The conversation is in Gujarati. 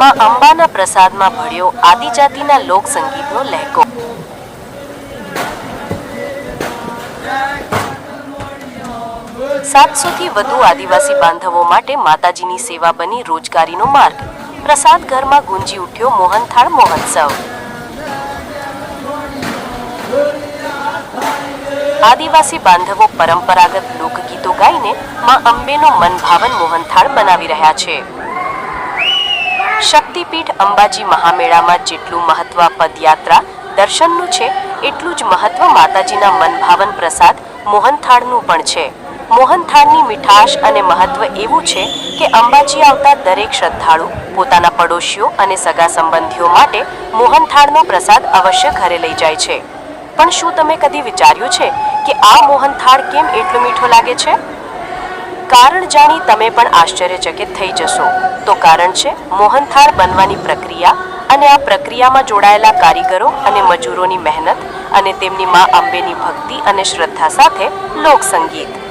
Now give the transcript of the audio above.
માં અંબાના પ્રસાદમાં ભળ્યો આદિજાતિના લોક સંગીતનો લહેકો. સાતસોથી વધુ આદિવાસી બાંધવો માટે માતાજીની સેવા બની રોજગારીનો માર્ગ. પ્રસાદ ઘરમાં ગુંજી ઉઠ્યો મોહનથાળ મહોત્સવ. આદિવાસી બાંધવો પરંપરાગત લોકગીતો ગાઈને માં અંબેનો મનભાવન મોહનથાળ બનાવી રહ્યા છે. શક્તિપીઠ અંબાજી મહામેળામાં જેટલું મહત્વ પદયાત્રા દર્શનનું છે, એટલું જ મહત્વ માતાજીના મનભાવન પ્રસાદ મોહનથાળનું પણ છે. મોહનથાળની મીઠાશ અને મહત્વ એવું છે કે અંબાજી આવતા દરેક શ્રદ્ધાળુ, પોતાના પડોશીઓ અને સગા સંબંધીઓ માટે મોહનથાળનો પ્રસાદ અવશ્ય ઘરે લઈ જાય છે. પણ શું તમે કદી વિચાર્યું છે કે આ મોહનથાળ કેમ એટલો મીઠો લાગે છે? કારણ જાણી તમે પણ આશ્ચર્યચકિત થઈ જશો. તો કારણ છે, મોહનથાળ બનવાની પ્રક્રિયા અને આ પ્રક્રિયામાં જોડાયેલા કારીગરો અને મજૂરોની મહેનત અને તેમની મા અંબેની ભક્તિ અને શ્રદ્ધા સાથે લોકસંગીત.